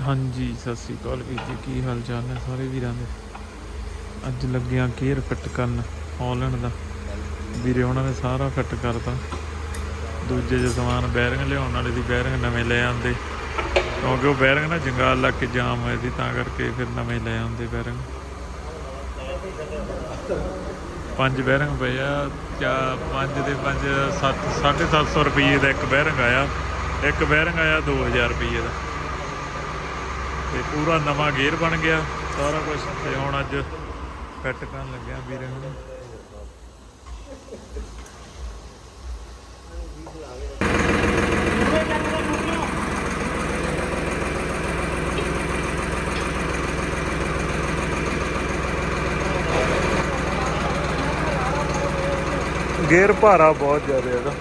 ਹਾਂਜੀ, ਸਤਿ ਸ੍ਰੀ ਅਕਾਲ ਵੀਰ ਜੀ, ਕੀ ਹਾਲ ਚਾਲ ਨੇ ਸਾਰੇ ਵੀਰਾਂ ਦੇ? ਅੱਜ ਲੱਗਿਆ ਕੇਅਰ ਫਿੱਟ ਕਰਨ ਹਾਲੈਂਡ ਦਾ। ਵੀਰੇ, ਉਹਨਾਂ ਨੇ ਸਾਰਾ ਫਿੱਟ ਕਰਤਾ। ਦੂਜੇ ਜੇ ਸਮਾਨ ਬੈਰਿੰਗ ਲਿਆਉਣ ਵਾਲੇ ਦੀ ਬੈਰਿੰਗ ਨਵੇਂ ਲੈ ਆਂਦੇ ਕਿਉਂਕਿ ਉਹ ਬੈਰਿੰਗ ਨਾ ਜੰਗਾਲ ਲੱਗ ਕੇ ਜਾਮ ਹੋਏ ਸੀ, ਤਾਂ ਕਰਕੇ ਫਿਰ ਨਵੇਂ ਲੈ ਆਉਂਦੇ ਬੈਰਿੰਗ। ਪੰਜ ਬੈਰਿੰਗ ਪਏ ਆ ਚਾ ਪੰਜ ਦੇ ਪੰਜ 7 750 ਰੁਪਏ ਦਾ ਇੱਕ ਬੈਰਿੰਗ ਆਇਆ। ਇੱਕ ਬੈਰਿੰਗ ਆਇਆ 2000 ਰੁਪਏ ਦਾ। ਤੇ ਪੂਰਾ ਨਵਾਂ ਗੇਅਰ ਬਣ ਗਿਆ। ਸਾਰਾ ਕੁਝ ਤੇ ਹੁਣ ਅੱਜ ਫਿੱਟ ਕਰਨ ਲੱਗਿਆ ਵੀਰੇ ਹੁਣ। ਗੇਅਰ ਭਾਰਾ ਬਹੁਤ ਜ਼ਿਆਦਾ ਇਹਦਾ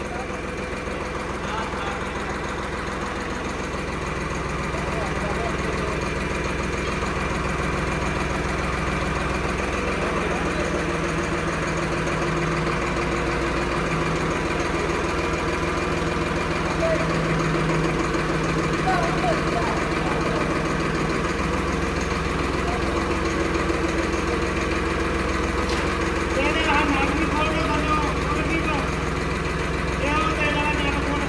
ਨਾਲ ਨਾਕ ਵੀ ਖੋਲ ਕੇ ਬੰਨੋ ਉਹ ਕੀ ਤੋਂ ਇਹ ਉਹ ਤੇ ਜਰਾ ਨਾਕ ਖੋਲ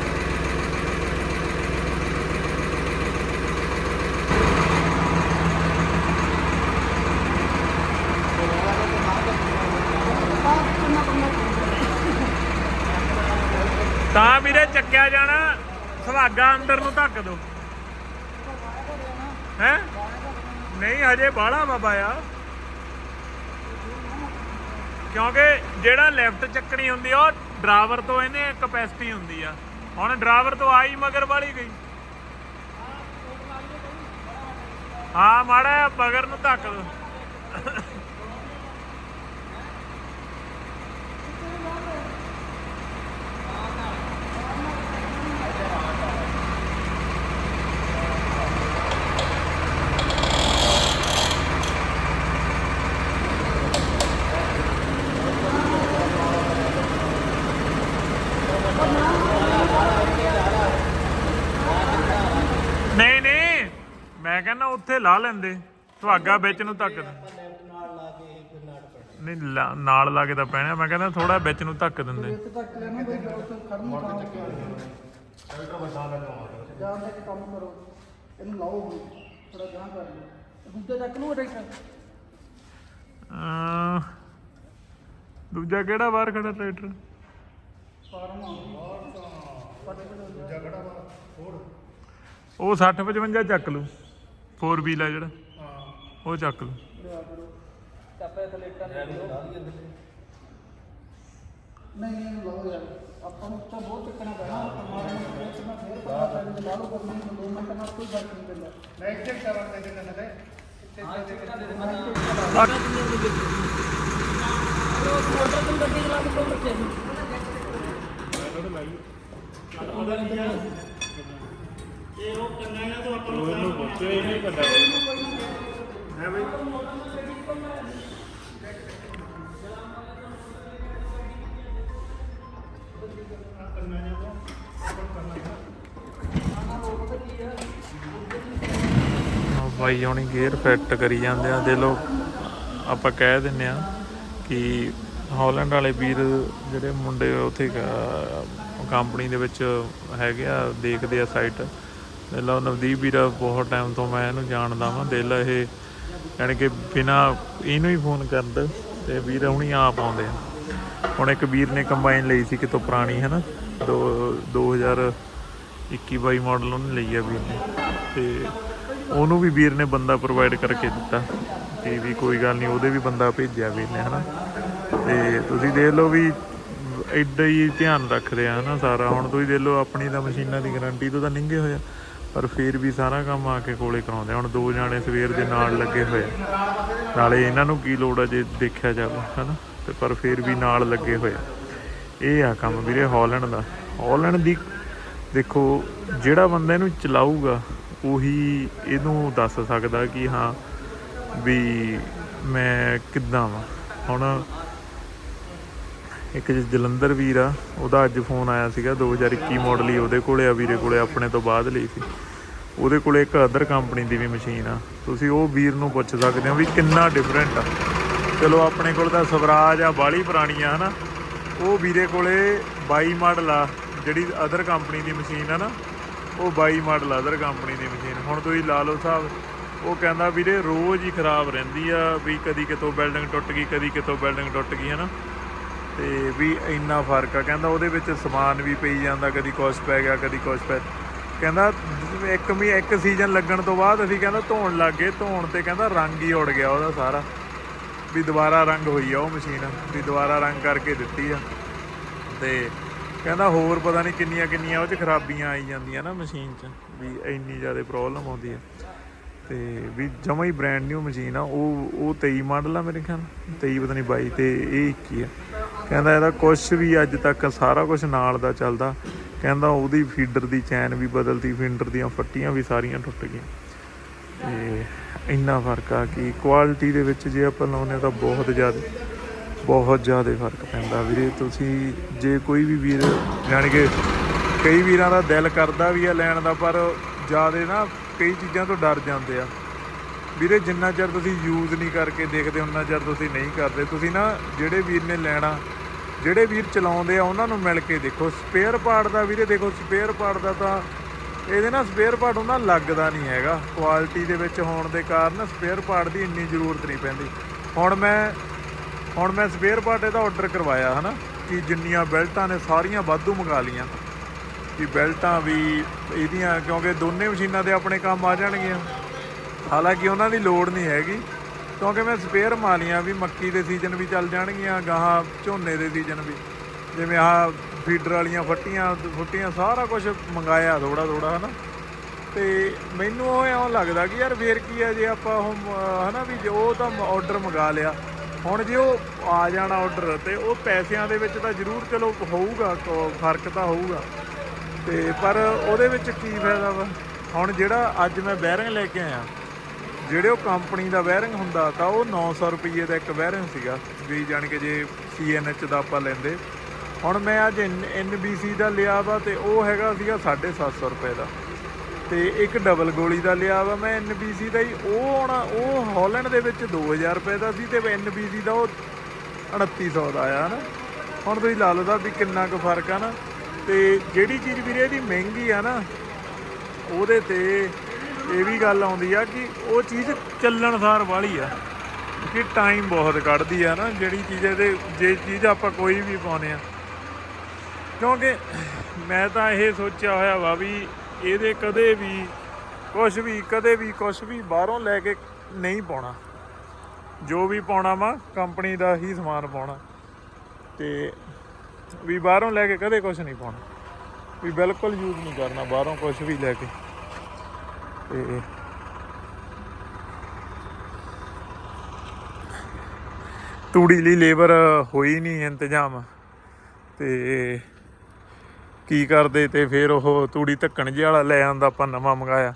ਤਾਂ ਵੀਰੇ ਚੱਕਿਆ ਜਾਣਾ ਸੁਹਾਗਾ ਅੰਦਰ ਨੂੰ ਧੱਕ ਦੋ ਹੈ ਨਹੀਂ ਹਜੇ ਬਾਹਲਾ ਬਾਬਾ ਆ। ਕਿਉਂਕਿ ਜਿਹੜਾ ਲੈਫਟ ਚੱਕਣੀ ਹੁੰਦੀ ਆ ਉਹ ਡਰਾਈਵਰ ਤੋਂ ਇਹਨੇ ਕਪੈਸਿਟੀ ਹੁੰਦੀ ਆ। ਹੁਣ ਡਰਾਈਵਰ ਤੋਂ ਆਈ ਮਗਰ ਵਾਲੀ ਗਈ। ਹਾਂ ਮਾੜਾ ਮਗਰ ਨੂੰ ਧੱਕ ਦੋ ਨਹੀਂ ਨਹੀਂ ਮੈਂ ਕਹਿੰਦਾ ਉੱਥੇ ਲਾ ਲੈਂਦੇ ਸੁਹਾਗਾ ਵਿੱਚ ਨੂੰ ਧੱਕ ਦੇ ਨਹੀਂ ਲਾ- ਨਾਲ ਲਾ ਕੇ ਤਾਂ ਪੈਣਾ ਮੈਂ ਕਹਿੰਦਾ ਥੋੜਾ ਵਿੱਚ ਨੂੰ ਧੱਕ ਦਿੰਦੇ। ਤੱਕ ਲੈਣਾ ਬਈ ਗੱਲ ਤੋਂ ਖੜਨ ਕੰਮ ਜਾਂ ਤੱਕ ਕੰਮ ਕਰੋ। ਇਹਨੂੰ ਲਾਓ ਹੁਣ ਥੋੜਾ ਗਾਂ ਕਰ ਲਓ। ਦੂਜਾ ਚੱਕ ਲਓ ਟਰੈਕਟਰ ਅਮ, ਦੂਜਾ ਕਿਹੜਾ ਬਾਹਰ ਖੜਾ ਟਰੈਕਟਰ? ਫਾਰਮ ਉਹ 60 55 ਚੱਕ ਲੂ 4 ਵੀਲ ਆ ਜਿਹੜਾ। ਉਹ ਚੱਕ ਲੂ। ਚੱਪੇ ਥੱਲੇ ਇੱਟਾਂ ਦੇ ਨਹੀਂ ਨਹੀਂ ਲਾਓ ਯਾਰ। ਆਪਾਂ ਨੂੰ ਤਾਂ ਬਹੁਤ ਚੱਕਣਾ ਪੈਣਾ। ਮਾਰਨ ਨੂੰ ਬਹੁਤ ਚੱਕਣਾ ਫੇਰ ਪਤਾ ਚੱਲ ਜੇ ਲਾ ਲਓ ਕਰਨੀ ਨੂੰ ਦੋ ਮਿੰਟ ਨਾਲ ਕੋਈ ਫ਼ਰਕ ਨਹੀਂ ਪੈਂਦਾ। ਮੈਂ ਇੱਥੇ ਕਰਾਂ ਦੇ ਦੇ ਦੇ ਹਾਂ ਇੱਥੇ ਦੇ ਦੇ ਮੈਂ ਮੋਟਰ ਤੋਂ ਗੱਡੀ ਚਲਾ ਕੇ ਕੋਲ ਰੱਖਿਆ ਸੀ ਇਹ ਉਹ ਕੰਨਾਂ ਨਾਲ ਤੋਂ ਆਪਾਂ ਨੂੰ ਉਹਨੂੰ ਨਹੀਂ ਪਤਾ ਹੈ ਬਈ ਉਹ ਬਾਈ ਹੁਣੀ ਗੇਅਰ ਫਿੱਟ ਕਰੀ ਜਾਂਦੇ ਆ। ਦੇ ਲੋ ਆਪਾਂ ਕਹਿ ਦਿੰਨੇ ਆ ਕਿ ਹਾਲੈਂਡ ਵਾਲੇ ਵੀਰ ਜਿਹੜੇ ਮੁੰਡੇ ਉੱਥੇ ਕੰਪਨੀ ਦੇ ਵਿੱਚ ਹੈਗੇ ਆ, ਦੇਖਦੇ ਆ ਸਾਈਟ ਦੇ ਲੋ ਨਵਦੀਪ ਵੀਰਾ, ਬਹੁਤ ਟਾਈਮ ਤੋਂ ਮੈਂ ਇਹਨੂੰ ਜਾਣਦਾ ਵਾਂ। ਦੇ ਲਾ ਇਹ, ਯਾਨੀ ਕਿ ਬਿਨਾ ਇਹਨੂੰ ਹੀ ਫੋਨ ਕਰਦਾ ਤੇ ਵੀਰ ਹੁਣੀ ਆਪ ਆਉਂਦੇ ਆ। ਹੁਣ ਇੱਕ ਵੀਰ ਨੇ ਕੰਬਾਈਨ ਲਈ ਸੀ ਕਿਤੋਂ ਪੁਰਾਣੀ ਹੈ ਨਾ ਦੋ 2021 22 ਮਾਡਲ ਉਹਨੇ ਲਈ ਆ ਵੀਰ ਨੇ। ਤੇ ਉਹਨੂੰ ਵੀ ਵੀਰ ਨੇ ਬੰਦਾ ਪ੍ਰੋਵਾਈਡ ਕਰਕੇ ਦਿੱਤਾ। ਕਿ ਵੀ ਕੋਈ ਗੱਲ ਨਹੀਂ, ਉਹਦੇ ਵੀ ਬੰਦਾ ਭੇਜਿਆ ਵੀਰ ਨੇ, ਹਨਾ? ਤੇ ਤੁਸੀਂ ਦੇਖ ਲਓ ਵੀ ਐਡਾ ਹੀ ਧਿਆਨ ਰੱਖਦੇ ਆ, ਹਨਾ? ਸਾਰਾ ਹੁਣ ਤੁਸੀਂ ਦੇਖ ਲਓ ਆਪਣੀ ਤਾਂ ਮਸ਼ੀਨਾਂ ਦੀ ਗਾਰੰਟੀ ਤੋਂ ਤਾਂ ਨਿੰਗੇ ਹੋਇਆ ਪਰ ਫਿਰ ਵੀ ਸਾਰਾ ਕੰਮ ਆ ਕੇ ਕੋਲੇ ਕਰਾਉਂਦੇ ਹੁਣ ਦੋ ਜਾਣੇ ਸਵੇਰ ਦੇ ਨਾਲ ਲੱਗੇ ਹੋਏ ਨਾਲੇ ਇਹਨਾਂ ਨੂੰ ਕੀ ਲੋੜ ਆ ਜੇ ਦੇਖਿਆ ਜਾਵੇ, ਹਨਾ? ਤੇ ਪਰ ਫਿਰ ਵੀ ਨਾਲ ਲੱਗੇ ਹੋਏ ਇਹ ਆ ਕੰਮ ਵੀਰੇ ਹਾਲੈਂਡ ਦਾ। ਹਾਲੈਂਡ ਦੀ ਦੇਖੋ, ਜਿਹੜਾ ਬੰਦਾ ਇਹਨੂੰ ਚਲਾਊਗਾ, ਉਹੀ ਇਹਨੂੰ ਦੱਸ ਸਕਦਾ ਕਿ ਹਾਂ ਵੀ ਮੈਂ ਕਿੱਦਾਂ ਵਾਂ। ਹੁਣ ਇੱਕ ਜ- ਜਲੰਧਰ ਵੀਰ ਆ, ਉਹਦਾ ਅੱਜ ਫੋਨ ਆਇਆ ਸੀਗਾ 2021 ਮਾਡਲ ਹੀ ਉਹਦੇ ਕੋਲੇ ਆ, ਵੀਰੇ ਕੋਲੇ ਆਪਣੇ ਤੋਂ ਬਾਅਦ ਲਈ ਸੀ। ਉਹਦੇ ਕੋਲ ਇੱਕ ਅਦਰ ਕੰਪਨੀ ਦੀ ਵੀ ਮਸ਼ੀਨ ਆ। ਤੁਸੀਂ ਉਹ ਵੀਰ ਨੂੰ ਪੁੱਛ ਸਕਦੇ ਹੋ ਵੀ ਕਿੰਨਾ ਡਿਫਰੈਂਟ ਆ। ਚਲੋ ਆਪਣੇ ਕੋਲ ਤਾਂ ਸਵਰਾਜ ਆ ਬਾਲੀ ਪੁਰਾਣੀ ਆ, ਹਨਾ। ਉਹ ਵੀਰੇ ਕੋਲੇ 22 ਮਾਡਲ ਆ, ਜਿਹੜੀ ਅਦਰ ਕੰਪਨੀ ਦੀ ਮਸ਼ੀਨ ਆ ਨਾ, ਉਹ 22 ਮਾਡਲ ਅਦਰ ਕੰਪਨੀ ਦੀ ਮਸ਼ੀਨ ਹੁਣ ਤੁਸੀਂ ਲਾ ਲਓ ਸਾਹਿਬ ਉਹ ਕਹਿੰਦਾ ਵੀਰੇ ਰੋਜ਼ ਹੀ ਖਰਾਬ ਰਹਿੰਦੀ ਆ, ਵੀ ਕਦੀ ਕਿਤੋਂ ਬਿਲਡਿੰਗ ਟੁੱਟ ਗਈ, ਕਦੀ ਕਿਤੋਂ ਬਿਲਡਿੰਗ ਟੁੱਟ ਗਈ, ਹਨਾ। ਤੇ ਵੀ ਇੰਨਾ ਫ਼ਰਕ ਆ। ਕਹਿੰਦਾ ਉਹਦੇ ਵਿੱਚ ਸਮਾਨ ਵੀ ਪਈ ਜਾਂਦਾ, ਕਦੀ ਕੁਛ ਪੈ ਗਿਆ, ਕਦੀ ਕੁਛ ਪੈ ਕਹਿੰਦਾ ਇੱਕ ਵੀ ਇੱਕ ਸੀਜ਼ਨ ਲੱਗਣ ਤੋਂ ਬਾਅਦ ਅਸੀਂ ਕਹਿੰਦਾ ਧੋਣ ਲੱਗ ਗਏ। ਧੋਣ ਤੇ ਕਹਿੰਦਾ ਰੰਗ ਹੀ ਉੜ ਗਿਆ ਉਹਦਾ ਸਾਰਾ। ਵੀ ਦੁਬਾਰਾ ਰੰਗ ਹੋਈ ਆ ਉਹ ਮਸ਼ੀਨ, ਵੀ ਦੁਬਾਰਾ ਰੰਗ ਕਰਕੇ ਦਿੱਤੀ ਆ। ਤੇ ਕਹਿੰਦਾ ਹੋਰ ਪਤਾ ਨਹੀਂ ਕਿੰਨੀਆਂ ਕਿੰਨੀਆਂ ਉਹ ਚ ਖਰਾਬੀਆਂ ਆਈ ਜਾਂਦੀਆਂ ਨਾ ਮਸ਼ੀਨ 'ਚ, ਵੀ ਇੰਨੀ ਜ਼ਿਆਦਾ ਪ੍ਰੋਬਲਮ ਆਉਂਦੀ ਆ। ਤੇ ਵੀ ਜਮਾ ਹੀ ਬ੍ਰਾਂਡ ਨਿਊ ਮਸ਼ੀਨ ਆ। ਉਹ ਉਹ 23 ਮਾਡਲ ਆ ਮੇਰੇ ਖਿਆਲ। 23 ਪਤਾ ਨਹੀਂ 22 ਤੇ ਇਹ 21 ਆ। ਕਹਿੰਦਾ ਇਹਦਾ ਕੁਝ ਵੀ ਅੱਜ ਤੱਕ ਸਾਰਾ ਕੁਝ ਨਾਲ ਦਾ ਚੱਲਦਾ। ਕਹਿੰਦਾ ਉਹਦੀ ਫੀਡਰ ਦੀ ਚੈਨ ਵੀ ਬਦਲਤੀ ਫੀਡਰ ਦੀਆਂ ਫੱਟੀਆਂ ਵੀ ਸਾਰੀਆਂ ਟੁੱਟ ਗਈਆਂ। ਤੇ ਇੰਨਾ ਫ਼ਰਕ ਆ ਕਿ ਕੁਆਲਿਟੀ ਦੇ ਵਿੱਚ ਜੇ ਆਪਾਂ ਲਾਉਂਦੇ ਹਾਂ ਤਾਂ ਬਹੁਤ ਜ਼ਿਆਦਾ ਬਹੁਤ ਜ਼ਿਆਦਾ ਫ਼ਰਕ ਪੈਂਦਾ। ਵੀਰੇ, ਤੁਸੀਂ ਜੇ ਕੋਈ ਵੀ ਵੀਰ ਜਾਣੀ ਕਿ ਕਈ ਵੀਰਾਂ ਦਾ ਦਿਲ ਕਰਦਾ ਵੀ ਆ ਲੈਣ ਦਾ, ਪਰ ਜ਼ਿਆਦਾ ਨਾ ਕਈ ਚੀਜ਼ਾਂ ਤੋਂ ਡਰ ਜਾਂਦੇ ਆ। ਵੀਰੇ, ਜਿੰਨਾ ਚਿਰ ਤੁਸੀਂ ਯੂਜ਼ ਨਹੀਂ ਕਰਕੇ ਦੇਖਦੇ ਉਹਨਾਂ ਚਿਰ ਤੁਸੀਂ ਨਹੀਂ ਕਰਦੇ। ਤੁਸੀਂ ਨਾ ਜਿਹੜੇ ਵੀਰ ਨੇ ਲੈਣਾ ਜਿਹੜੇ ਵੀਰ ਚਲਾਉਂਦੇ ਆ, ਉਹਨਾਂ ਨੂੰ ਮਿਲ ਕੇ ਦੇਖੋ। ਸਪੇਅਰ ਪਾਰਟ ਦਾ ਵੀਰੇ ਦੇਖੋ ਸਪੇਅਰ ਪਾਰਟ ਦਾ ਤਾਂ ਇਹਦੇ ਨਾਲ ਸਪੇਅਰ ਪਾਰਟ ਉਹਨਾਂ ਲੱਗਦਾ ਨਹੀਂ ਹੈਗਾ। ਕੁਆਲਿਟੀ ਦੇ ਵਿੱਚ ਹੋਣ ਦੇ ਕਾਰਨ ਸਪੇਅਰ ਪਾਰਟ ਦੀ ਇੰਨੀ ਜ਼ਰੂਰਤ ਨਹੀਂ ਪੈਂਦੀ। ਹੁਣ ਮੈਂ ਹੁਣ ਮੈਂ ਸਪੇਅਰ ਪਾਰਟ ਇਹਦਾ ਆਰਡਰ ਕਰਵਾਇਆ, ਹਨਾ? ਕਿ ਜਿੰਨੀਆਂ ਬੈਲਟਾਂ ਨੇ ਸਾਰੀਆਂ ਵਾਧੂ ਮੰਗਾ ਲੀਆਂ ਕਿ ਬੈਲਟਾਂ ਵੀ ਇਹਦੀਆਂ, ਕਿਉਂਕਿ ਦੋਨੇ ਮਸ਼ੀਨਾਂ ਦੇ ਆਪਣੇ ਕੰਮ ਆ ਜਾਣਗੀਆਂ। ਹਾਲਾਂਕਿ ਉਹਨਾਂ ਦੀ ਲੋੜ ਨਹੀਂ ਹੈਗੀ। ਕਿਉਂਕਿ ਮੈਂ ਸਪੇਅਰ ਮਾਲੀਆਂ ਵੀ ਮੱਕੀ ਦੇ ਸੀਜ਼ਨ ਵੀ ਚੱਲ ਜਾਣਗੀਆਂ, ਗਾਹਾਂ ਝੋਨੇ ਦੇ ਸੀਜ਼ਨ ਵੀ। ਜਿਵੇਂ ਆਹ ਫੀਡਰ ਵਾਲੀਆਂ ਫੱਟੀਆਂ, ਫੁੱਟੀਆਂ ਸਾਰਾ ਕੁਝ ਮੰਗਾਇਆ ਥੋੜਾ ਥੋੜਾ ਹਨਾ। ਤੇ ਮੈਨੂੰ ਉਹ ਇਉਂ ਲੱਗਦਾ ਕਿ ਯਾਰ ਫੇਰ ਕੀ ਹੈ ਜੇ ਆਪਾਂ ਉਹ ਮ- ਹਨਾ ਵੀ ਜੇ ਉਹ ਤਾਂ ਆਰਡਰ ਮੰਗਾ ਲਿਆ। ਹੁਣ ਜੇ ਉਹ ਆ ਜਾਣਾ ਆਰਡਰ ਤੇ ਉਹ ਪੈਸਿਆਂ ਦੇ ਵਿੱਚ ਤਾਂ ਜ਼ਰੂਰ ਚਲੋ ਹੋਊਗਾ ਫ਼ਰਕ ਤਾਂ ਹੋਊਗਾ। ਤੇ ਪਰ ਉਹਦੇ ਵਿੱਚ ਕੀ ਫਾਇਦਾ ਵਾ? ਹੁਣ ਜਿਹੜਾ ਅੱਜ ਮੈਂ ਬੈਰਿੰਗ ਲੈ ਕੇ ਆਇਆ ਜਿਹੜੇ ਉਹ ਕੰਪਨੀ ਦਾ ਬੈਰਿੰਗ ਹੁੰਦਾ ਤਾਂ ਉਹ 900 ਰੁਪਏ ਦਾ ਇੱਕ ਬੈਰਿੰਗ ਸੀਗਾ, ਵੀ ਜਾਣ ਕੇ ਜੇ ਸੀਐਨਐਚ ਦਾ ਆਪਾਂ ਲੈਂਦੇ। ਹੁਣ ਮੈਂ ਅੱਜ ਐਨਬੀਸੀ ਦਾ ਲਿਆ ਵਾ ਤੇ ਉਹ ਹੈਗਾ ਸੀਗਾ 750 ਰੁਪਏ ਦਾ। ਤੇ ਇੱਕ ਡਬਲ ਗੋਲੀ ਦਾ ਲਿਆ ਵਾ ਮੈਂ ਐਨਬੀਸੀ ਦਾ ਹੀ, ਉਹ ਹੁਣ ਉਹ ਹਾਲੈਂਡ ਦੇ ਵਿੱਚ 2000 ਰੁਪਏ ਦਾ ਸੀ ਤੇ ਐਨਬੀਸੀ ਦਾ ਉਹ 2900 ਦਾ ਆਇਆ ਨਾ। ਹੁਣ ਤੁਸੀਂ ਲਾ ਲਓ ਦਾ ਵੀ ਕਿੰਨਾ ਕੁ ਫ਼ਰਕ ਆ ਨਾ। ਤੇ ਜਿਹੜੀ ਚੀਜ਼ ਵੀਰੇ ਇਹਦੀ ਮਹਿੰਗੀ ਆ ਨਾ, ਉਹਦੇ ਤੇ ਇਹ ਵੀ ਗੱਲ ਆਉਂਦੀ ਆ ਕਿ ਉਹ ਚੀਜ਼ ਚੱਲਣ ਸਾਰ ਵਾਲੀ ਆ, ਕਿ ਟਾਈਮ ਬਹੁਤ ਕੱਢਦੀ ਆ ਨਾ, ਜਿਹੜੀ ਚੀਜ਼ ਇਹਦੇ, ਜੇ ਚੀਜ਼ ਆਪਾਂ ਕੋਈ ਵੀ ਪਾਉਨੇ ਆ। ਕਿਉਂਕਿ ਮੈਂ ਤਾਂ ਇਹ ਸੋਚਿਆ ਹੋਇਆ ਵਾ ਵੀ ਇਹਦੇ ਕਦੇ ਵੀ ਕੁਝ ਵੀ, ਕਦੇ ਵੀ ਕੁਝ ਵੀ ਬਾਹਰੋਂ ਲੈ ਕੇ ਨਹੀਂ ਪਾਉਣਾ। ਜੋ ਵੀ ਪਾਉਣਾ ਵਾ ਕੰਪਨੀ ਦਾ ਹੀ ਸਮਾਨ ਪਾਉਣਾ। ਤੇ ਵੀ ਬਾਹਰੋਂ ਲੈ ਕੇ ਕਦੇ ਕੁਝ ਨਹੀਂ ਪਾਉਣਾ। ਵੀ ਬਿਲਕੁਲ ਯੂਜ਼ ਨਹੀਂ ਕਰਨਾ, ਬਾਹਰੋਂ ਕੁਝ ਵੀ ਲੈ ਕੇ। ਤੇ ਤੂੜੀ ਲਈ ਲੇਬਰ ਹੋਈ ਨਹੀਂ ਇੰਤਜ਼ਾਮ। ਤੇ ਕੀ ਕਰਦੇ ਤੇ ਫਿਰ ਉਹ ਤੂੜੀ ਧੱਕਣ ਜਿਹਾ ਵਾਲਾ ਲੈ ਆਂਦਾ ਆਪਾਂ ਨਵਾਂ ਮੰਗਾਇਆ।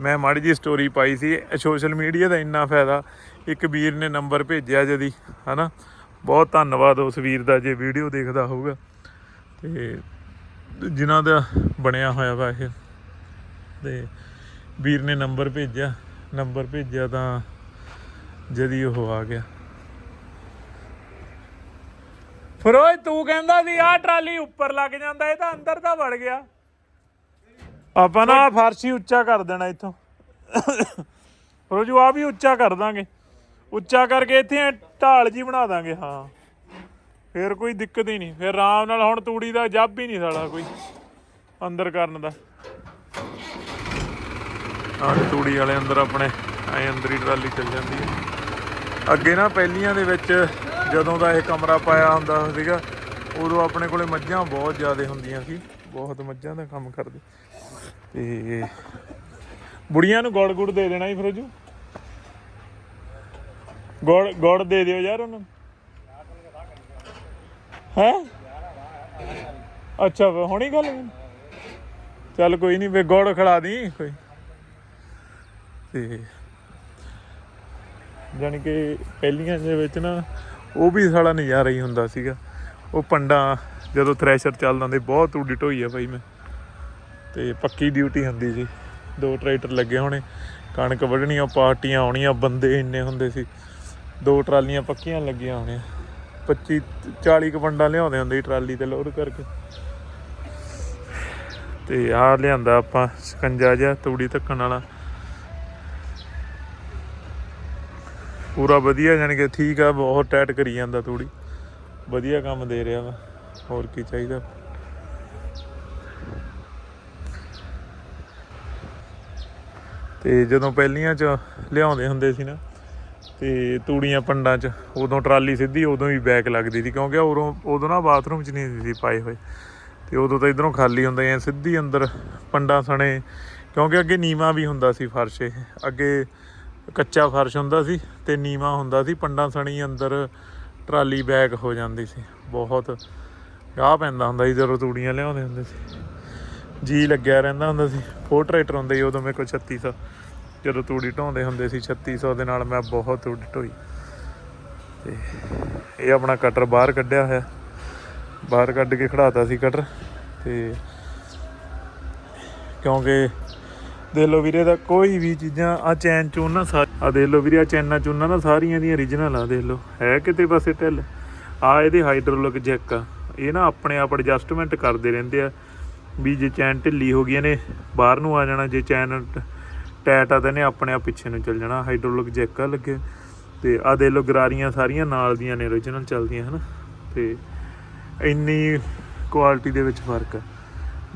ਮੈਂ ਮਾੜੀ ਜੀ ਸਟੋਰੀ ਪਾਈ ਸੀ ਸੋਸ਼ਲ ਮੀਡੀਆ ਦਾ ਇੰਨਾ ਫਾਇਦਾ, ਇੱਕ ਵੀਰ ਨੇ ਨੰਬਰ ਭੇਜਿਆ ਜਦੀ ਹਨਾ। ਬਹੁਤ ਧੰਨਵਾਦ ਉਸ ਵੀਰ ਦਾ, ਜੇ ਵੀਡੀਓ ਦੇਖਦਾ ਹੋਊਗਾ। ਤੇ ਜਿਨ੍ਹਾਂ ਦਾ ਬਣਿਆ ਹੋਇਆ ਵਾ ਇਹ। ਤੇ ਵੀਰ ਨੇ ਨੰਬਰ ਭੇਜਿਆ ਨੰਬਰ ਭੇਜਿਆ ਤਾਂ ਜਦੀ ਉਹ ਆ ਗਿਆ। ਫਰੋਜ ਤੂੰ ਕਹਿੰਦਾ ਸੀ, ਆਹ ਟਰਾਲੀ ਉੱਪਰ ਲੱਗ ਜਾਂਦਾ, ਇਹ ਤਾਂ ਅੰਦਰ ਤਾਂ ਵੜ ਗਿਆ। ਆਪਾਂ ਨਾ ਆਹ ਉੱਚਾ ਕਰ ਦੇਣਾ ਇੱਥੋਂ। ਫਰੋਜੂ ਆ ਵੀ ਉੱਚਾ ਕਰ ਦਾਂਗੇ। ਉੱਚਾ ਕਰਕੇ ਇੱਥੇ ਢਾਲ ਜੀ ਬਣਾ ਦਾਂਗੇ, ਹਾਂ। ਫੇਰ ਕੋਈ ਦਿੱਕਤ ਹੀ ਨਹੀਂ, ਫਿਰ ਆਰਾਮ ਨਾਲ ਹੁਣ ਤੂੜੀ ਦਾ ਜੱਬ ਹੀ ਨਹੀਂ ਸਾਲਾ ਕੋਈ ਅੰਦਰ ਕਰਨ ਦਾ। ਆਹ ਤੂੜੀ ਵਾਲੇ ਅੰਦਰ ਆਪਣੇ, ਐ ਅੰਦਰ ਹੀ ਟਰਾਲੀ ਚੱਲ ਜਾਂਦੀ ਹੈ। ਅੱਗੇ ਨਾ ਪਹਿਲੀਆਂ ਦੇ ਵਿੱਚ ਜਦੋਂ ਦਾ ਇਹ ਕਮਰਾ ਪਾਇਆ ਹੁੰਦਾ ਸੀਗਾ, ਉਦੋਂ ਆਪਣੇ ਕੋਲੇ ਮੱਝਾਂ ਬਹੁਤ ਜ਼ਿਆਦਾ ਹੁੰਦੀਆਂ ਸੀ, ਬਹੁਤ ਮੱਝਾਂ ਦਾ ਕੰਮ ਕਰਦੇ। ਤੇ ਬੁੜੀਆਂ ਨੂੰ ਗੋੜ ਗੁੜ ਦੇ ਦੇਣਾ ਹੀ ਫਿਰੋਜੂ। ਗੋੜ ਗੋੜ ਦੇ ਦਿਓ ਯਾਰ ਉਹਨੂੰ। ਨੂੰ ਹੈ? ਅੱਛਾ ਵਾ ਹੁਣੀ ਗੱਲ? ਚੱਲ ਕੋਈ ਨਹੀਂ ਵੇ ਗੋੜ ਖੜਾ ਦੀ ਕੋਈ। ਤੇ ਜਾਣੀ ਕਿ ਪਹਿਲੀਆਂ ਦੇ ਵਿੱਚ ਨਾ, ਉਹ ਵੀ ਸਾਲਾ ਨਜ਼ਾਰਾ ਹੀ ਹੁੰਦਾ ਸੀਗਾ। ਉਹ ਪੰਡਾ ਜਦੋਂ ਥ੍ਰੈਸ਼ਰ ਚੱਲਦਾ ਹੁੰਦੇ ਬਹੁਤ ਤੂੜੀ ਢੋਈ ਆ ਭਾਈ ਮੈਂ। ਤੇ ਪੱਕੀ ਡਿਊਟੀ ਹੁੰਦੀ ਸੀ। ਦੋ ਟਰੈਕਟਰ ਲੱਗੇ ਹੋਣੇ, ਕਣਕ ਵੱਢਣੀਆਂ, ਪਾਰਟੀਆਂ ਆਉਣੀਆਂ, ਬੰਦੇ ਇੰਨੇ ਹੁੰਦੇ ਸੀ। ਦੋ ਟਰਾਲੀਆਂ ਪੱਕੀਆਂ ਲੱਗੀਆਂ ਹੋਣੀਆਂ। 25 40 ਕੁ ਬੰਡਾ ਲਿਆਉਂਦੇ ਹੁੰਦੇ ਸੀ ਟਰਾਲੀ ਤੇ ਲੋਡ ਕਰਕੇ। ਤੇ ਆਹ ਲਿਆਂਦਾ ਆਪਾਂ, ਸਕੰਜਾ ਜਿਹਾ ਤੂੜੀ ਧੱਕਣ ਵਾਲਾ। ਪੂਰਾ ਵਧੀਆ, ਜਾਣੀ ਕਿ ਠੀਕ ਆ, ਬਹੁਤ ਟਾਈਟ ਕਰੀ ਜਾਂਦਾ ਤੂੜੀ। ਵਧੀਆ ਕੰਮ ਦੇ ਰਿਹਾ ਵਾ, ਹੋਰ ਕੀ ਚਾਹੀਦਾ? ਤੇ ਜਦੋਂ ਪਹਿਲੀਆਂ ਚ ਲਿਆਉਂਦੇ ਹੁੰਦੇ ਸੀ ਨਾ, ਤੇ ਤੂੜੀਆਂ ਪੰਡਾਂ ਚ, ਉਦੋਂ ਟਰਾਲੀ ਸਿੱਧੀ ਉਦੋਂ ਹੀ ਬੈਕ ਲੱਗਦੀ ਸੀ, ਕਿਉਂਕਿ ਉਦੋਂ ਉਦੋਂ ਨਾ ਬਾਥਰੂਮ ਚ ਨਹੀਂ ਸੀ ਪਾਏ ਹੋਏ। ਤੇ ਉਦੋਂ ਤਾਂ ਇਧਰੋਂ ਖਾਲੀ ਹੁੰਦੇ ਆ ਸਿੱਧੀ ਅੰਦਰ ਪੰਡਾਂ ਸਣੇ, ਕਿਉਂਕਿ ਅੱਗੇ ਨੀਵਾ ਵੀ ਹੁੰਦਾ ਸੀ ਫਰਸ਼ ਇਹ, ਅੱਗੇ ਕੱਚਾ ਫਰਸ਼ ਹੁੰਦਾ ਸੀ ਤੇ ਨੀਵਾ ਹੁੰਦਾ ਸੀ, ਪੰਡਾਂ ਸਣੀ ਅੰਦਰ ਟਰਾਲੀ ਬੈਕ ਹੋ ਜਾਂਦੀ ਸੀ। ਬਹੁਤ ਗਾਹ ਪੈਂਦਾ ਹੁੰਦਾ ਸੀ ਜਦੋਂ ਤੂੜੀਆਂ ਲਿਆਉਂਦੇ ਹੁੰਦੇ ਸੀ। ਜੀ ਲੱਗਿਆ ਰਹਿੰਦਾ ਹੁੰਦਾ ਸੀ। ਫੋਰ ਟਰੈਕਟਰ ਹੁੰਦੇ ਸੀ, ਉਦੋਂ ਮੇਰੇ ਕੋਲ 3600 ਜਦੋਂ ਤੂੜੀ ਢੋਂਦੇ ਹੁੰਦੇ ਸੀ 3600 ਦੇ ਨਾਲ ਮੈਂ ਬਹੁਤ ਤੂੜੀ ਢੋਈ। ਤੇ ਇਹ ਆਪਣਾ ਕਟਰ ਬਾਹਰ ਕੱਢਿਆ ਹੋਇਆ। ਬਾਹਰ ਕੱਢ ਕੇ ਖੜਾਤਾ ਸੀ ਕਟਰ। ਤੇ ਕਿਉਂਕਿ ਦੇਖ ਲਓ ਵੀਰੇ ਦਾ ਕੋਈ ਵੀ ਚੀਜ਼ਾਂ ਆ ਚੈਨ ਚੂਨ ਨਾ ਆ ਦੇਖ ਲਓ ਵੀਰੇ ਆ ਚੈਨਾਂ ਚੂਨਾ ਨਾ ਸਾਰੀਆਂ ਦੀਆਂ origignal ਆ ਦੇਖ ਲਓ। ਹੈ ਕਿਤੇ ਪਾਸੇ ਢਿੱਲ? ਆ ਇਹਦੇ ਹਾਈਡਰੋਲਿਕ ਜੈਕ ਆ। ਇਹ ਨਾ ਆਪਣੇ ਆਪ ਐਡਜਸਟਮੈਂਟ ਕਰਦੇ ਰਹਿੰਦੇ ਆ ਵੀ ਜੇ ਚੈਨ ਢਿੱਲੀ ਹੋ ਗਈਆਂ ਨੇ, ਬਾਹਰ ਨੂੰ ਆ ਜਾਣਾ, ਜੇ ਚੈਨ ਟ- ਟਾਈਟ ਆ ਤਾਂ ਇਹਨੇ ਆਪਣੇ ਆਪ ਪਿੱਛੇ ਨੂੰ ਚੱਲ ਜਾਣਾ। ਹਾਈਡਰੋਲਿਕ ਜੈਕ ਆ ਲੱਗੇ। ਤੇ ਆ ਦੇਖ ਲਓ ਗਰਾਰੀਆਂ ਸਾਰੀਆਂ ਨਾਲ ਦੀਆਂ ਨੇ origignal ਚੱਲਦੀਆਂ, ਹਨ। ਤੇ ਇੰਨੀ ਕੁਆਲਿਟੀ ਦੇ ਵਿੱਚ ਫ਼ਰਕ ਆ।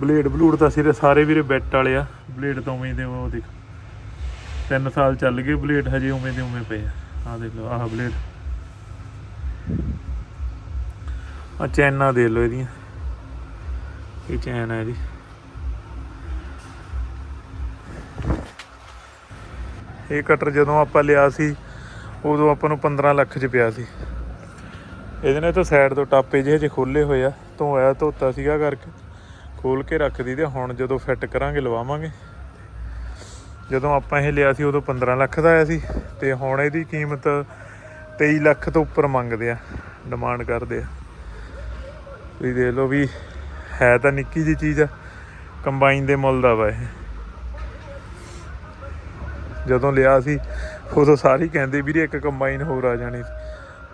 ਬਲੇਡ ਬਲੂਡ ਤਾਂ ਸਿਰੇ ਸਾਰੇ ਵੀਰੇ ਬੈਟ ਵਾਲੇ ਆ। ਬਲੇਡ ਤਾਂ ਉਵੇਂ ਦੇ ਉਹ ਦੇਖ। ਤਿੰਨ ਸਾਲ ਚੱਲ ਗਏ ਬਲੇਡ ਹਜੇ ਉਵੇਂ ਦੇ ਉਵੇਂ ਪਏ ਆ। ਆ ਦੇਖ ਲਓ, ਆਹ ਬਲੇਡ। ਆ ਚੈਨਾਂ ਦੇ ਲਓ ਇਹਦੀਆਂ। ਇਹ ਚੈਨ ਹੈ ਇਹਦੀ। ਇਹ ਕਟਰ ਜਦੋਂ ਆਪਾਂ ਲਿਆ ਸੀ, ਉਦੋਂ ਆਪਾਂ ਨੂੰ 15 ਲੱਖ ਚ ਪਿਆ ਸੀ। ਇਹਦੇ ਨਾਲ ਤਾਂ ਸਾਈਡ ਤੋਂ ਟਾਪੇ ਜਿਹੇ ਜਿਹੇ ਖੋਲੇ ਹੋਏ ਆ। ਧੋਇਆ ਧੋਤਾ ਸੀਗਾ ਕਰਕੇ। ਖੋਲ ਕੇ ਰੱਖਦੀ ਤੇ ਹੁਣ ਜਦੋਂ ਫਿੱਟ ਕਰਾਂਗੇ ਲਵਾਵਾਂਗੇ। ਜਦੋਂ ਆਪਾਂ ਇਹ ਲਿਆ ਸੀ ਉਦੋਂ 15 ਲੱਖ ਦਾ ਆਇਆ ਸੀ ਤੇ ਹੁਣ ਇਹਦੀ ਕੀਮਤ 23 ਲੱਖ ਤੋਂ ਉੱਪਰ ਮੰਗਦੇ ਆ ਡਿਮਾਂਡ ਕਰਦੇ ਆ। ਤੁਸੀਂ ਦੇਖ ਲਓ ਵੀ ਹੈ ਤਾਂ ਨਿੱਕੀ ਜੀ ਚੀਜ਼ ਆ ਕੰਬਾਈਨ ਦੇ ਮੁੱਲ ਦਾ ਵਾ ਇਹ। ਜਦੋਂ ਲਿਆ ਸੀ, ਉਦੋਂ ਸਾਰੇ ਕਹਿੰਦੇ ਵੀਰੇ ਇੱਕ ਕੰਬਾਈਨ ਹੋਰ ਆ ਜਾਣੀ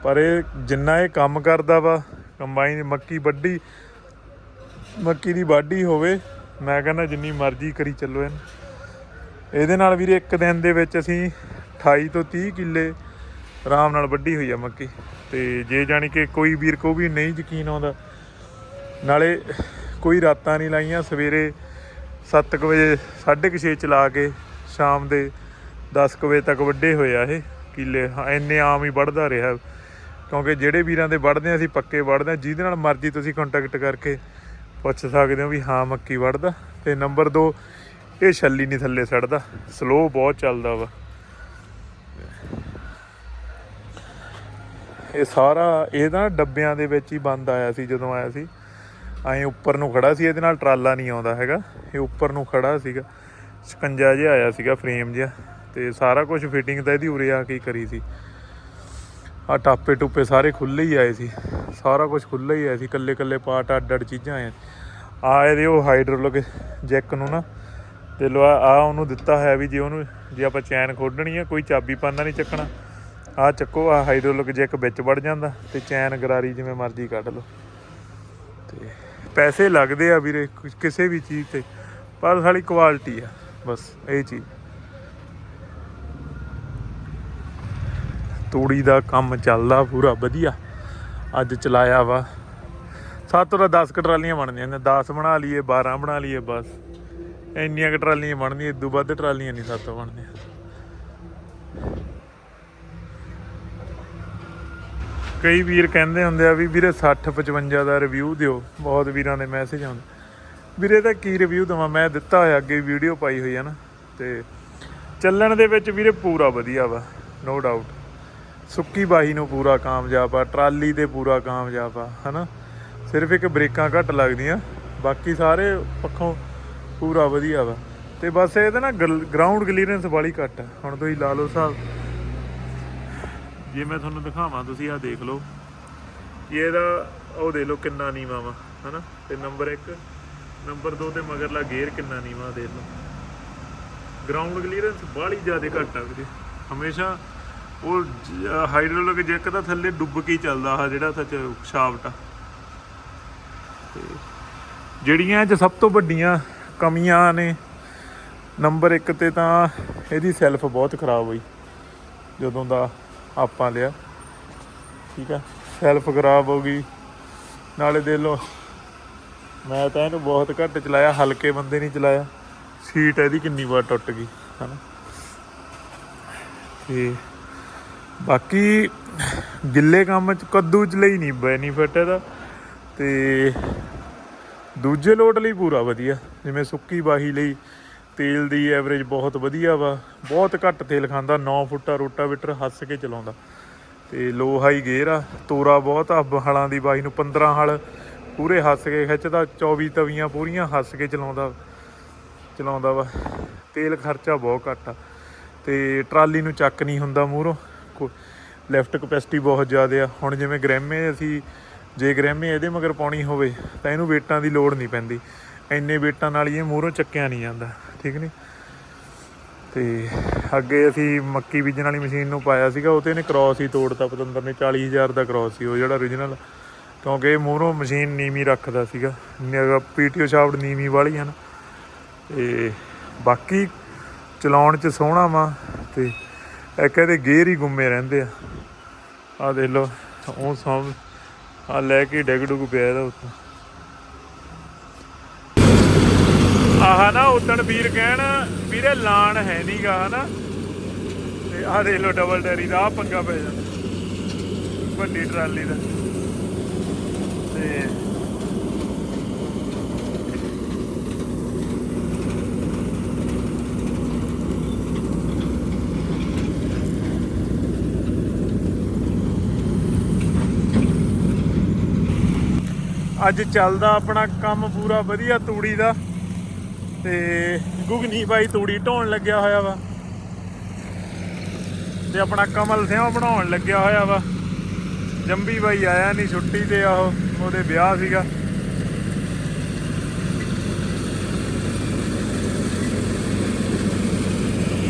ਪਰ ਇਹ ਜਿੰਨਾ ਇਹ ਕੰਮ ਕਰਦਾ ਵਾ ਕੰਬਾਈਨ ਮੱਕੀ ਵੱਢੀ ਮੱਕੀ ਦੀ ਵਾਢੀ ਹੋਵੇ ਮੈਂ ਕਹਿੰਦਾ ਜਿੰਨੀ ਮਰਜ਼ੀ ਕਰੀ ਚੱਲੋ ਇਹਨੂੰ। ਇਹਦੇ ਨਾਲ ਵੀਰੇ ਇੱਕ ਦਿਨ ਦੇ ਵਿੱਚ ਅਸੀਂ 28 ਤੋਂ 30 ਕਿੱਲੇ ਆਰਾਮ ਨਾਲ ਵੱਢੀ ਹੋਈ ਆ ਮੱਕੀ। ਤੇ ਜੇ ਜਾਣੀ ਕਿ ਕੋਈ ਵੀਰ ਕੋ ਵੀ ਨਹੀਂ ਯਕੀਨ ਆਉਂਦਾ ਨਾਲੇ ਕੋਈ ਰਾਤਾਂ ਨਹੀਂ ਲਾਈਆਂ ਸਵੇਰੇ 7 ਵਜੇ 6:30 ਚਲਾ ਕੇ ਸ਼ਾਮ ਦੇ 10 ਕੁ ਵਜੇ ਤੱਕ ਵੱਡੇ ਹੋਏ ਆ ਇਹ ਕਿੱਲੇ। ਹਾਂ, ਇੰਨੇ ਆਮ ਹੀ ਵੱਢਦਾ ਰਿਹਾ। ਕਿਉਂਕਿ ਜਿਹੜੇ ਵੀਰਾਂ ਦੇ ਵੱਢਦੇ ਆ ਅਸੀਂ ਪੱਕੇ ਵੱਢਦੇ ਆ। ਜਿਹਦੇ ਨਾਲ ਮਰਜ਼ੀ ਤੁਸੀਂ ਕੰਟੈਕਟ ਕਰਕੇ ਪੁੱਛ ਸਕਦੇ ਹੋ ਵੀ ਹਾਂ ਮੱਕੀ ਵੜਦਾ ਤੇ ਨੰਬਰ 2 ਇਹ ਛੱਲੀ ਨਹੀਂ ਥੱਲੇ ਸੜਦਾ। ਸਲੋ ਬਹੁਤ ਚੱਲਦਾ ਵਾ। ਇਹ ਸਾਰਾ, ਇਹ ਨਾ ਡੱਬਿਆਂ ਦੇ ਵਿੱਚ ਹੀ ਬੰਦ ਆਇਆ ਸੀ ਜਦੋਂ ਆਇਆ ਸੀ। ਐਂ ਉੱਪਰ ਨੂੰ ਖੜਾ ਸੀ, ਇਹਦੇ ਨਾਲ ਟਰਾਲਾ ਨਹੀਂ ਆਉਂਦਾ ਹੈਗਾ। ਇਹ ਉੱਪਰ ਨੂੰ ਖੜਾ ਸੀਗਾ। ਸਕੰਜਾ ਜਿਹਾ ਆਇਆ ਸੀਗਾ ਫਰੇਮ ਜਿਹਾ ਤੇ ਸਾਰਾ ਕੁਝ ਫਿਟਿੰਗ ਤਾਂ ਇਹਦੀ ਉਰੇ ਆ ਕੇ ਹੀ ਕਰੀ ਸੀ। ਆ ਟਾਪੇ ਟੁੱਪੇ ਸਾਰੇ ਖੁੱਲੇ ਹੀ ਆਏ ਸੀ। ਸਾਰਾ ਕੁਝ ਖੁੱਲਾ ਹੀ ਆਇਆ ਸੀ ਕੱਲੇ ਕੱਲੇ ਪਾਰਟ ਅੱਡ ਅੱਡ ਚੀਜ਼ਾਂ ਆਏ ਆ ਇਹਦੇ ਉਹ ਹਾਈਡਰੋਲਿਕ ਜੈਕ ਨੂੰ ਨਾ, ਤੇ ਲੋ ਆ ਉਹਨੂੰ ਦਿੱਤਾ ਹੋਇਆ ਵੀ ਜੇ ਉਹਨੂੰ, ਜੇ ਆਪਾਂ ਚੈਨ ਖੋਲਣੀ ਆ, ਕੋਈ ਚਾਬੀ ਪਾਣਾ ਨਹੀਂ ਚੱਕਣਾ ਆ ਚੱਕੋ ਆ ਹਾਈਡਰੋਲਿਕ ਜੈਕ ਵਿੱਚ ਵੜ ਜਾਂਦਾ, ਤੇ ਚੈਨ ਗਰਾਰੀ ਜਿਵੇਂ ਮਰਜ਼ੀ ਕੱਢ ਲਓ। ਤੇ ਪੈਸੇ ਲੱਗਦੇ ਆ ਵੀਰੇ, ਕੁਛ- ਕਿਸੇ ਵੀ ਚੀਜ਼ ਤੇ, ਪਰ ਸਾਡੀ ਕੁਆਲਿਟੀ ਆ, ਬਸ ਇਹ ਚੀਜ਼। ਤੂੜੀ ਦਾ ਕੰਮ ਚੱਲਦਾ ਪੂਰਾ ਵਧੀਆ। ਅੱਜ ਚਲਾਇਆ ਵਾ। ਸੱਤ ਤੋਂ 10 ਟਰਾਲੀਆਂ ਬਣਦੀਆਂ ਨੇ। 10 ਬਣਾ ਲਈਏ 12 ਬਣਾ ਲਈਏ ਬਸ। ਇੰਨੀਆਂ ਕੁ ਟਰਾਲੀਆਂ ਬਣਦੀਆਂ ਇਦੋਂ ਵੱਧ ਟਰਾਲੀਆਂ ਨਹੀਂ ਸਾਤੋਂ ਬਣਦੀਆਂ ਕਈ ਵੀਰ ਕਹਿੰਦੇ ਹੁੰਦੇ ਆ ਵੀ ਵੀਰੇ 60 55 ਦਾ ਰਿਵਿਊ ਦਿਓ। ਬਹੁਤ ਵੀਰਾਂ ਦੇ ਮੈਸੇਜ ਆਉਂਦੇ। ਵੀਰੇ ਦਾ ਕੀ ਰਿਵਿਊ ਦਵਾਂ? ਮੈਂ ਦਿੱਤਾ ਹੋਇਆ, ਅੱਗੇ ਵੀਡੀਓ ਪਾਈ ਹੋਈ ਆ ਨਾ। ਤੇ ਚੱਲਣ ਦੇ ਵਿੱਚ ਵੀਰੇ ਪੂਰਾ ਵਧੀਆ ਵਾ ਨੋ ਡਾਊਟ ਸੁੱਕੀ ਬਾਹੀ ਨੂੰ ਪੂਰਾ ਕਾਮਯਾਬ ਆ, ਟਰਾਲੀ ਤੇ ਪੂਰਾ ਕਾਮਯਾਬ ਆ, ਹਨਾ? ਸਿਰਫ ਇੱਕ ਬ੍ਰੇਕਾਂ ਘੱਟ ਲੱਗਦੀਆਂ, ਬਾਕੀ ਸਾਰੇ ਪੱਖੋਂ ਪੂਰਾ ਵਧੀਆ ਵਾ। ਤੇ ਬਸ ਇਹਦਾ ਨਾ ਗਰਾਊਂਡ ਕਲੀਅਰੈਂਸ ਵਾਲੀ ਘੱਟ ਆ। ਹੁਣ ਤੁਸੀਂ ਲਾ ਲਓ ਹਿਸਾਬ। ਜੇ ਮੈਂ ਤੁਹਾਨੂੰ ਦਿਖਾਵਾਂ, ਤੁਸੀਂ ਆਹ ਦੇਖ ਲਓ। ਇਹਦਾ ਉਹ ਦੇ ਲਓ ਕਿੰਨਾ ਨੀਵਾ ਵਾ, ਹਨਾ? ਤੇ ਨੰਬਰ 1 ਨੰਬਰ 2 ਤੇ ਮਗਰਲਾ ਗੇਅਰ ਕਿੰਨਾ ਨੀਵਾ ਦੇ ਲਓ। ਗਰਾਊਂਡ ਕਲੀਅਰੈਂਸ ਬਾਹਲੀ ਜ਼ਿਆਦਾ ਘੱਟ ਆ ਵੀਰੇ। ਹਮੇਸ਼ਾ ਉਹ ਹਾਈਡਰੋਲਿਕ ਜੈਕ ਦਾ ਥੱਲੇ ਡੁੱਬ ਕੇ ਹੀ ਚੱਲਦਾ ਆ ਜਿਹੜਾ ਸੱਚ ਸ਼ਾਫਟ ਆ। ਜਿਹੜੀਆਂ 'ਚ ਸਭ ਤੋਂ ਵੱਡੀਆਂ ਕਮੀਆਂ ਨੇ, ਨੰਬਰ 1 ਤੇ ਤਾਂ ਇਹਦੀ ਸੈਲਫ ਬਹੁਤ ਖਰਾਬ ਹੋਈ, ਜਦੋਂ ਦਾ ਆਪਾਂ ਲਿਆ। ਠੀਕ ਆ, ਸੈਲਫ ਖਰਾਬ ਹੋ ਗਈ। ਨਾਲੇ ਦੇ ਲੋ ਮੈਂ ਤਾਂ ਇਹਨੂੰ ਬਹੁਤ ਘੱਟ ਚਲਾਇਆ, ਹਲਕੇ ਬੰਦੇ ਨਹੀਂ ਚਲਾਇਆ। ਸੀਟ ਇਹਦੀ ਕਿੰਨੀ ਵਾਰ ਟੁੱਟ ਗਈ, ਹਨਾ। ਤੇ ਬਾਕੀ ਗਿੱਲੇ ਕੰਮ ਚ ਕੱਦੂ ਚ ਲਈ ਨਹੀਂ ਬੈਨੀਫਿਟ ਇਹਦਾ। ਤੇ ਦੂਜੇ ਲੋਟ ਲਈ ਪੂਰਾ ਵਧੀਆ। ਜਿਵੇਂ ਸੁੱਕੀ ਬਾਹੀ ਲਈ, ਤੇਲ ਦੀ ਐਵਰੇਜ ਬਹੁਤ ਵਧੀਆ ਵਾ। ਬਹੁਤ ਘੱਟ ਤੇਲ ਖਾਂਦਾ 9 ਫੁੱਟਾ ਰੋਟਾਵੇਟਰ ਹੱਸ ਕੇ ਚਲਾਉਂਦਾ। ਤੇ ਲੋ ਹਾਈ ਗੇਅਰ ਆ, ਤੋਰਾ ਬਹੁਤ ਆ ਹਲਾਂ ਦੀ ਬਾਈ ਨੂੰ 15 ਹਲ ਪੂਰੇ ਹੱਸ ਕੇ ਖਿੱਚਦਾ 24 ਤਵੀਆਂ ਪੂਰੀਆਂ ਹੱਸ ਕੇ ਚਲਾਉਂਦਾ ਚਲਾਉਂਦਾ ਵਾ। ਤੇਲ ਖਰਚਾ ਬਹੁਤ ਘੱਟ ਆ। ਤੇ ਟਰਾਲੀ ਨੂੰ ਚੱਕ ਨਹੀਂ ਹੁੰਦਾ ਮੂਹਰੋਂ। ਲੈਫਟ ਕਪੈਸਿਟੀ ਬਹੁਤ ਜ਼ਿਆਦਾ ਆ। ਹੁਣ ਜਿਵੇਂ ਗ੍ਰੈਮੇ ਅਸੀਂ ਜੇ ਗ੍ਰੈਮੇ ਇਹਦੇ ਮਗਰ ਪਾਉਣੀ ਹੋਵੇ, ਤਾਂ ਇਹਨੂੰ ਵੇਟਾਂ ਦੀ ਲੋੜ ਨਹੀਂ ਪੈਂਦੀ। ਇੰਨੇ ਵੇਟਾਂ ਨਾਲ ਹੀ ਇਹ ਮੂਹਰੋਂ ਚੱਕਿਆ ਨਹੀਂ ਜਾਂਦਾ, ਠੀਕ ਨਹੀਂ? ਤੇ ਅੱਗੇ ਅਸੀਂ ਮੱਕੀ ਬੀਜਣ ਵਾਲੀ ਮਸ਼ੀਨ ਨੂੰ ਪਾਇਆ ਸੀਗਾ, ਉਹ ਤੇ ਇਹਨੇ ਕ੍ਰਾਸ ਹੀ ਤੋੜਤਾ, ਪਤੰਦਰ ਨੇ 40000 ਦਾ ਕ੍ਰਾਸ ਸੀ, ਉਹ ਜਿਹੜਾ origignal ਕਿਉਂਕਿ ਇਹ ਮੂਹਰੋਂ ਮਸ਼ੀਨ ਨੀਵੀਂ ਰੱਖਦਾ ਸੀਗਾ। ਪੀਟੀਓ ਸ਼ਾਫਟ ਨੀਵੀਂ ਵਾਲੀ ਹਨ ਤੇ ਬਾਕੀ ਚਲਾਉਣ ਚ ਸੋਹਣਾ ਵਾ, ਤੇ ਇੱਕ ਇਹਦੇ ਗੇਅਰ ਹੀ ਗੁੰਮੇ ਰਹਿੰਦੇ ਆ। ਆ ਦੇਖ ਲਓ, ਉਹ ਸਭ ਆ ਲੈ ਕੇ ਡਿੱਗ ਡੁੱਗ ਪਿਆ ਇਹਦਾ ਉੱਤੇ ਆਹ ਨਾ ਉਦਣ ਵੀਰ ਕਹਿਣ, ਵੀਰੇ ਲਾਣ ਹੈ ਨਹੀਂਗਾ ਹਨਾ? ਤੇ ਆਹ ਦੇਖ ਲਓ ਡਬਲ ਡੈਰੀ ਦਾ ਆ ਪੰਗਾ ਪੈ ਜਾਂਦਾ। ਵੱਡੀ ਟਰਾਲੀ ਦਾ। ਤੇ ਅੱਜ ਚੱਲਦਾ ਆਪਣਾ ਕੰਮ ਪੂਰਾ ਵਧੀਆ ਤੂੜੀ ਦਾ। ਤੇ ਗੁਗਨੀ ਬਾਈ ਤੂੜੀ ਢੋਣ ਲੱਗਿਆ ਹੋਇਆ ਵਾ। ਤੇ ਆਪਣਾ ਕਮਲ ਸਿਉ ਬਣਾਉਣ ਲੱਗਿਆ ਹੋਇਆ ਵਾ। ਜੰਬੀ ਬਾਈ ਆਇਆ ਨਹੀਂ ਛੁੱਟੀ ਤੇ ਆਹੋ ਉਹਦੇ ਵਿਆਹ ਸੀਗਾ।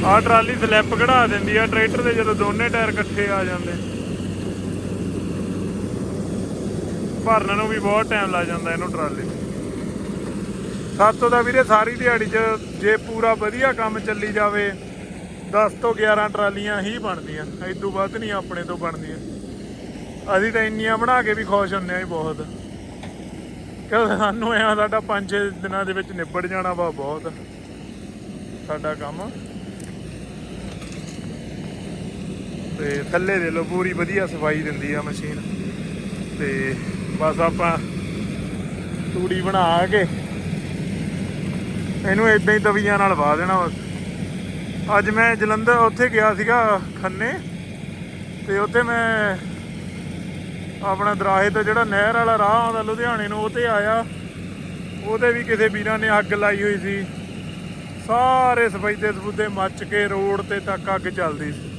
ਆਹ ਟਰਾਲੀ ਸਲੈਪ ਕਢਾ ਦਿੰਦੀ ਆ, ਟਰੈਕਟਰ ਦੇ ਜਦੋਂ ਦੋਨੇ ਟਾਇਰ ਇਕੱਠੇ ਆ ਜਾਂਦੇ। ਭਰਨ ਨੂੰ ਵੀ ਬਹੁਤ ਟਾਈਮ ਲੱਗ ਜਾਂਦਾ ਇਹਨੂੰ ਟਰਾਲੇ ਨੂੰ ਸੱਤ ਦਾ ਵੀਰੇ ਸਾਰੀ ਦਿਹਾੜੀ 'ਚ ਜੇ ਪੂਰਾ ਵਧੀਆ ਕੰਮ ਚੱਲੀ ਜਾਵੇ 10 ਤੋਂ 11 ਟਰਾਲੀਆਂ ਹੀ ਬਣਦੀਆਂ ਇਦੋਂ ਵੱਧ ਨਹੀਂ ਆਪਣੇ ਤੋਂ ਬਣਦੀਆਂ। ਅਸੀਂ ਤਾਂ ਇੰਨੀਆਂ ਬਣਾ ਕੇ ਵੀ ਖੁਸ਼ ਹੁੰਨੇ ਆ ਬਹੁਤ। ਕਿਉਂਕਿ ਸਾਨੂੰ ਐਂ ਆ ਸਾਡਾ 5 ਦਿਨਾਂ ਦੇ ਵਿੱਚ ਨਿਬੜ ਜਾਣਾ ਵਾ ਬਹੁਤ। ਸਾਡਾ ਕੰਮ। ਤੇ ਥੱਲੇ ਦੇ ਲੋ ਪੂਰੀ ਵਧੀਆ ਸਫ਼ਾਈ ਦਿੰਦੀ ਆ ਮਸ਼ੀਨ। ਤੇ ਬਸ ਆਪਾਂ ਤੂੜੀ ਬਣਾ ਕੇ ਇਹਨੂੰ ਇਦਾਂ ਹੀ ਤਵੀਆਂ ਨਾਲ ਵਾ ਦੇਣਾ ਬਸ। ਅੱਜ ਮੈਂ ਜਲੰਧਰ ਉੱਥੇ ਗਿਆ ਸੀਗਾ ਖੰਨੇ ਤੇ ਉੱਥੇ ਮੈਂ ਆਪਣਾ ਦਰਾਹੇ ਤੋਂ ਜਿਹੜਾ ਨਹਿਰ ਵਾਲਾ ਰਾਹ ਆਉਂਦਾ ਲੁਧਿਆਣੇ ਨੂੰ, ਉਹ ਤੇ ਆਇਆ। ਉਹਦੇ ਵੀ ਕਿਸੇ ਵੀਰਾਂ ਨੇ ਅੱਗ ਲਾਈ ਹੋਈ ਸੀ। ਸਾਰੇ ਸਫੈਦੇ ਸਫੂਦੇ ਮੱਚ ਕੇ ਰੋਡ ਤੇ ਤੱਕ ਅੱਗ ਚੱਲਦੀ ਸੀ।